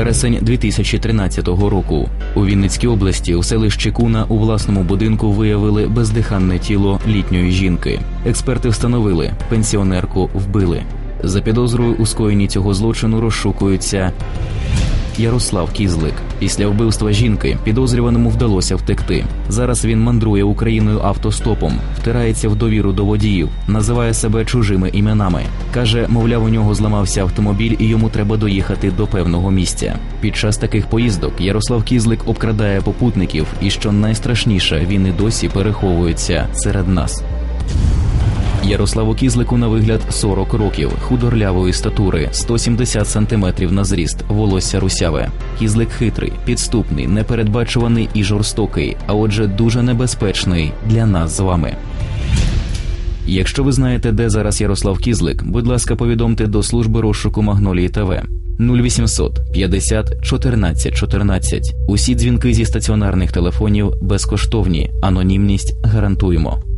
Вересень 2013 року у Вінницькій області у селищі Куна у власному будинку виявили бездиханне тіло літньої жінки. Експерти встановили, пенсіонерку вбили. За підозрою у скоєнні цього злочину розшукується Ярослав Кізлик. Після вбивства жінки підозрюваному вдалося втекти. Зараз він мандрує Україною автостопом, втирається в довіру до водіїв, називає себе чужими іменами. каже, мовляв, у нього зламався автомобіль, і йому треба доїхати до певного місця. Під час таких поїздок Ярослав Кізлик обкрадає попутників, і що найстрашніше, він і досі переховується серед нас. Ярославу Кізлику на вигляд 40 років, худорлявої статури, 170 сантиметрів на зріст, волосся русяве. Кізлик хитрий, підступний, непередбачуваний і жорстокий, а отже, дуже небезпечний для нас з вами. Якщо ви знаєте, де зараз Ярослав Кізлик, будь ласка, повідомте до служби розшуку Магнолії ТВ 0800 50 14 14. Усі дзвінки зі стаціонарних телефонів безкоштовні. Анонімність гарантуємо.